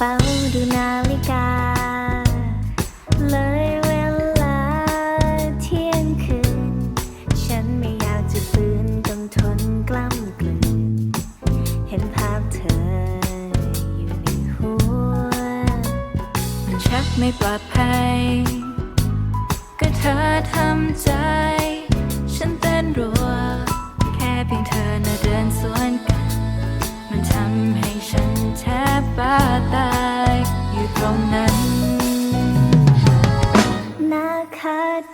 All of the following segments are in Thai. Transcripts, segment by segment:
เฝ้าดูนาฬิกา เลยเวลาเที่ยงคืน ฉันไม่อยากจะฟื้นต้องทนกล้ำกลืน เห็นภาพเธออยู่ในหัว มันชักไม่ปลอดภัย ก็เธอทำใจ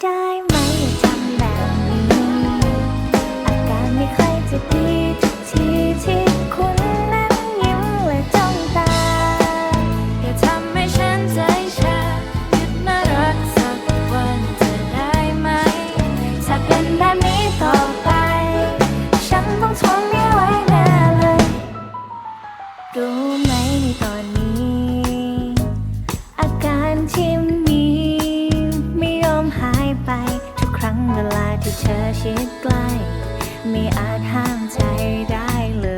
ได้ไหมทำแบบนี้ อาการไม่ค่อยจะดี เธอชิดใกล้ ไม่อาจห้ามใจได้เล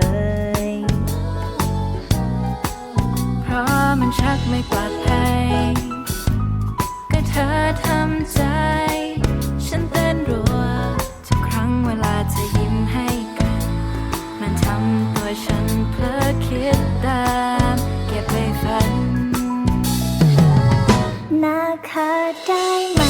ย เพราะมันชักไม่ปลอดภัย ก็เธอทำใจ ฉันเต้นรัว ทุกครั้งเวลาเธอยิ้มให้กัน มันทำตัวฉันเพลอคิดตามเก็บไปฝัน นาคาได้ไหม